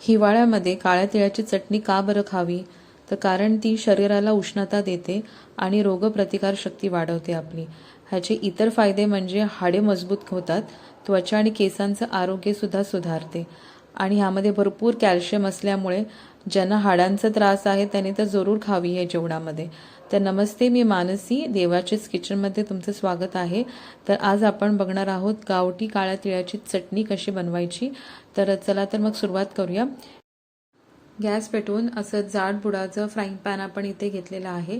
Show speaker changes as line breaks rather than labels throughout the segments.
हिवाळ्यामध्ये काळ्या तिळाची चटणी का बरं खावी? तर कारण ती शरीराला उष्णता देते आणि रोगप्रतिकारशक्ती वाढवते आपली. ह्याचे इतर फायदे म्हणजे हाडे मजबूत होतात त्वचा आणि केसांचं आरोग्यसुद्धा सुधारते. आणि ह्यामध्ये भरपूर कॅल्शियम असल्यामुळे ज्यांना हाडांचा त्रास आहे त्यांनी तर जरूर खावी हे जेवणामध्ये. तर नमस्ते मी मानसी. देवाचीच किचनमध्ये तुमचं स्वागत आहे. तर आज आपण बघणार आहोत गावठी काळ्या तिळाची चटणी कशी बनवायची. तर चला तर मग सुरुवात करूया. गॅस पेटवून असं जाड बुडाचं फ्राईंग पॅन आपण इथे घेतलेलं आहे.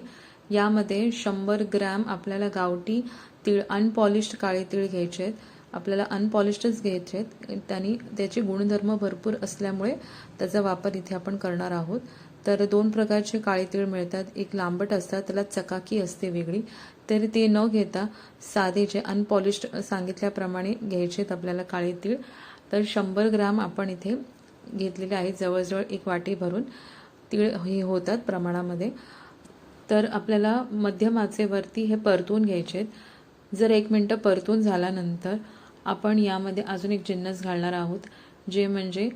यामध्ये शंभर ग्रॅम आपल्याला गावठी तीळ अनपॉलिश्ड काळे तीळ घ्यायचे आहेत. आपल्याला अनपॉलिश्डच घ्यायचे आहेत. त्यांनी त्याचे गुणधर्म भरपूर असल्यामुळे त्याचा वापर इथे आपण करणार आहोत. तर दोन प्रकारचे काळे तीळ मिळतात. एक लांबट असतात त्याला चकाकी असते वेगळी. तर ते न घेता साधे जे अनपॉलिश्ड सांगितल्याप्रमाणे घ्यायचे आहेत आपल्याला काळे तीळ. तर शंभर ग्रॅम आपण इथे घेतलेले आहेत जवळजवळ एक वाटी भरून तीळ हे होतात प्रमाणामध्ये. तर आपल्याला मध्यम आचेवरती हे परतून घ्यायचे आहेत. जर एक मिनटं परतून झाल्यानंतर आपण यामध्ये अजून एक जिन्नस घालणार आहोत जे म्हणजे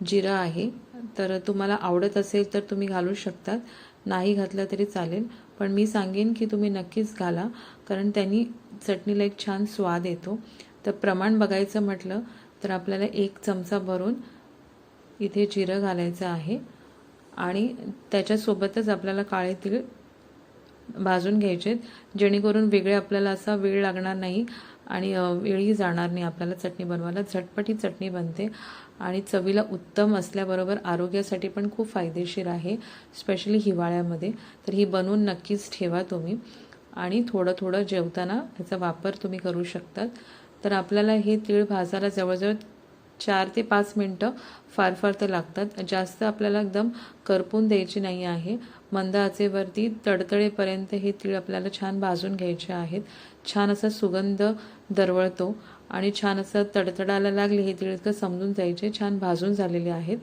जिरं आहे. तर तुम्हाला आवडत असेल तर तुम्ही घालू शकतात. नाही घातलं तरी चालेल. पण मी सांगेन की तुम्ही नक्कीच घाला कारण त्यांनी चटणीला एक छान स्वाद येतो. तर प्रमाण बघायचं म्हटलं तर आपल्याला एक चमचा भरून इथे जिरं घालायचं आहे. आणि त्याच्यासोबतच आपल्याला काळे तीळ भाजून घ्यायचे जेणेकरून वेगळे आपल्याला असा वेळ लागणार नाही. आणि वेळही जाणार नाही. आपल्याला चटणी बनवायला झटपटी चटणी बनते. आणि चवीला उत्तम असल्याबरोबर आरोग्यासाठी पण खूप फायदेशीर आहे स्पेशली हिवाळ्यामध्ये. तर ही बनवून नक्कीच ठेवा तुम्ही. आणि थोडं थोडं जेवताना ह्याचा वापर तुम्ही करू शकतात. तर आपल्याला हे तीळ भाजायला जवळजवळ चार ते पाच मिनटं फार फार ते लागतात. जास्त आपल्याला एकदम करपून द्यायची नाही आहे. मंद आचेवरती तडतडेपर्यंत हे तीळ आपल्याला छान भाजून घ्यायचे आहेत. छान असा सुगंध दरवळतो आणि छान असं तडतडायला लागले हे तीळ इतकं समजून जायचे. छान भाजून झालेले आहेत.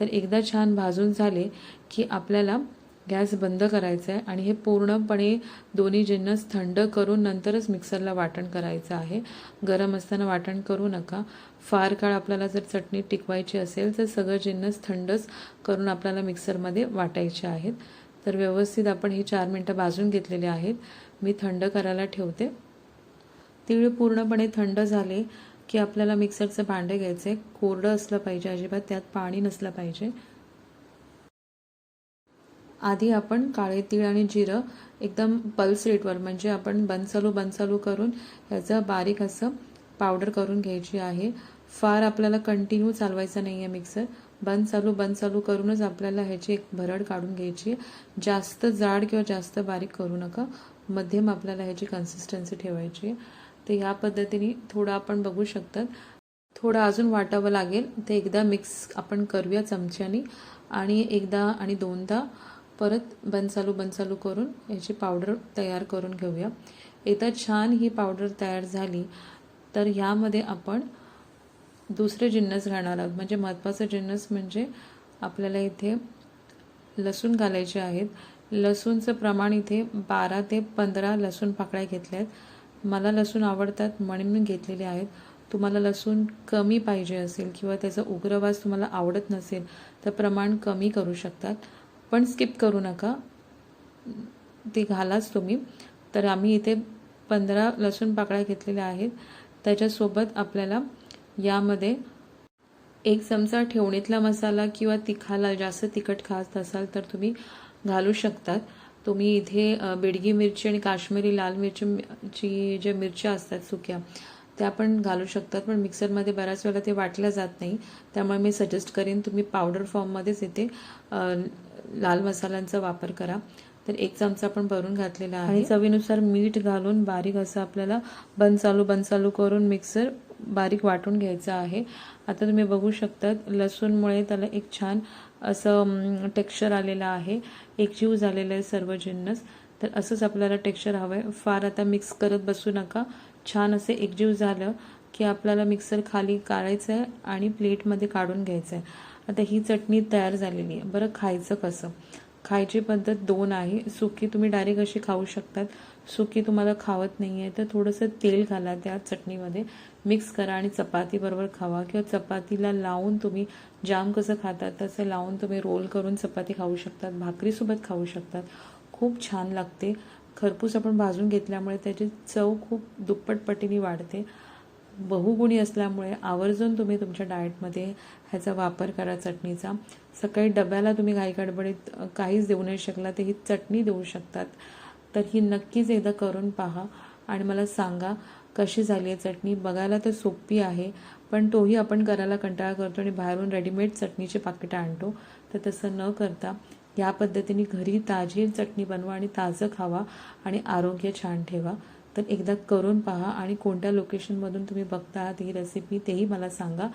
तर एकदा छान भाजून झाले की आपल्याला गॅस बंद करायचा आहे आणि हे पूर्णपणे दोन्ही जिन्नस थंड करून नंतरच मिक्सरला वाटण करायचं आहे. गरम असताना वाटण करू नका. फार काळ आपल्याला जर चटणी टिकवायची असेल तर सगळं जिन्नस थंडच करून आपल्याला मिक्सरमध्ये वाटायचे आहेत. तर व्यवस्थित आपण हे चार मिनटं भाजून घेतलेले आहेत. मी थंड करायला ठेवते. तिळ पूर्णपणे थंड झाले की आपल्याला मिक्सरचं भांडं घ्यायचं आहे कोरडं असलं पाहिजे अजिबात त्यात पाणी नसलं पाहिजे. आधी आपण काळे तीळ आणि जिरं एकदम पल्स रेटवर म्हणजे आपण बनचालू बनचालू करून ह्याचं बारीक असं पावडर करून घ्यायची आहे. फार आपल्याला कंटिन्यू चालवायचं नाही आहे मिक्सर बंद चालू बंद चालू करूनच आपल्याला ह्याची एक भरड काढून घ्यायची आहे. जास्त जाड किंवा जास्त बारीक करू नका. मध्यम आपल्याला ह्याची कन्सिस्टन्सी ठेवायची आहे. तर ह्या पद्धतीने थोडं आपण बघू शकतात. थोडं अजून वाटावं लागेल. ते एकदा मिक्स आपण करूया चमच्यानी. आणि एकदा आणि दोनदा परत बंद चालू बंद चालू करून याची पावडर तयार करून घेऊया. एकदा छान ही पावडर तयार झाली तर ह्यामध्ये आपण दुसरे जिन्नस घालणार आहोत. म्हणजे महत्त्वाचं जिन्नस म्हणजे आपल्याला इथे लसूण घालायचे आहेत. लसूणचं प्रमाण इथे बारा ते पंधरा लसूण पाकळ्या घेतल्या आहेत. मला लसूण आवडतात म्हणून मी घेतलेले आहेत. तुम्हाला लसूण कमी पाहिजे असेल किंवा त्याचा उग्रवास तुम्हाला आवडत नसेल तर प्रमाण कमी करू शकतात. पण स्किप करू नका. ते घालाच तुम्ही. तर आम्ही इथे पंधरा लसूण पाकळ्या घेतलेल्या आहेत. त्याच्यासोबत आपल्याला यामध्ये एक चमचा ठेवणीतला मसाला किंवा तिखाला जास्त तिखट खात असाल तर तुम्ही घालू शकतात. तुम्ही इथे बेडगी मिरची आणि काश्मीरी लाल मिरची ज्या मिरच्या असतात सुक्या त्या पण घालू शकतात पण मिक्सरमध्ये बऱ्याच वेळेला ते वाटल्या जात नाही. त्यामुळे मी सजेस्ट करेन तुम्ही पावडर फॉर्ममध्येच इथे लाल मसाल्यांचा वापर करा. तर एक चमचा आपण भरून घातलेला आहे. चवीनुसार मीठ घालून बारीक असं आपल्याला बंद चालू बंद चालू करून मिक्सर बारीक वाटून घ्यायचं आहे. आता तुम्ही बघू शकतात लसूणमुळे त्याला एक छान असं टेक्स्चर आलेलं आहे. एकजीव झालेलं आहे सर्व जिन्नस तर असंच आपल्याला टेक्स्चर हवं आहे फार आता मिक्स करत बसू नका. छान असे एकजीव झालं की आपल्याला मिक्सर खाली काढायचं आहे आणि प्लेटमध्ये काढून घ्यायचं आहे आता ही चटणी तयार झालेली आहे. बरं खायचं कसं? खायची पद्धत दोन आहे. सुकी तुम्ही डायरेक्ट अशी खाऊ शकतात. सुकी तुम्हाला खावत नाही आहे तर थोडंसं तेल घाला त्या चटणीमध्ये. मिक्स करा आणि चपातीबरोबर खावा किंवा चपातीला लावून तुम्ही जाम कसं खातात तसं लावून तुम्ही रोल करून चपाती खाऊ शकतात. भाकरीसोबत खाऊ शकतात. खूप छान लागते. खरपूस आपण भाजून घेतल्यामुळे त्याची चव खूप दुप्पट पटीने वाढते. बहुगुणी असल्यामुळे आवर्जून तुम्ही तुमच्या डाएटमध्ये ह्याचा वापर करा चटणीचा. सकाळी डब्याला तुम्ही घाई गडबडीत काहीच देऊ नाही शकला तर ही चटणी देऊ शकतात. तर ही नक्कीच एकदा करून पहा आणि मला सांगा कशी झाली आहे चटणी. बघायला तर सोपी आहे पण तोही आपण करायला कंटाळा करतो आणि बाहेरून रेडीमेड चटणीचे पाकिटं आणतो. तर तसं न करता या पद्धतीने घरी ताजी चटणी बनवा आणि ताजं खावा आणि आरोग्य छान ठेवा. तर एकदा करून पहा आणि कोणत्या लोकेशनमधून तुम्ही बघता आहात ही रेसिपी तेही मला सांगा.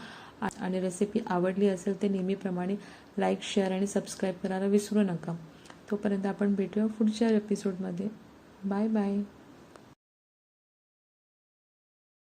आणि रेसिपी आवडली असेल तर नेहमीप्रमाणे लाईक शेअर आणि सबस्क्राईब करायला विसरू नका. तोपर्यंत आपण भेटूया पुढच्या एपिसोडमध्ये बाय बाय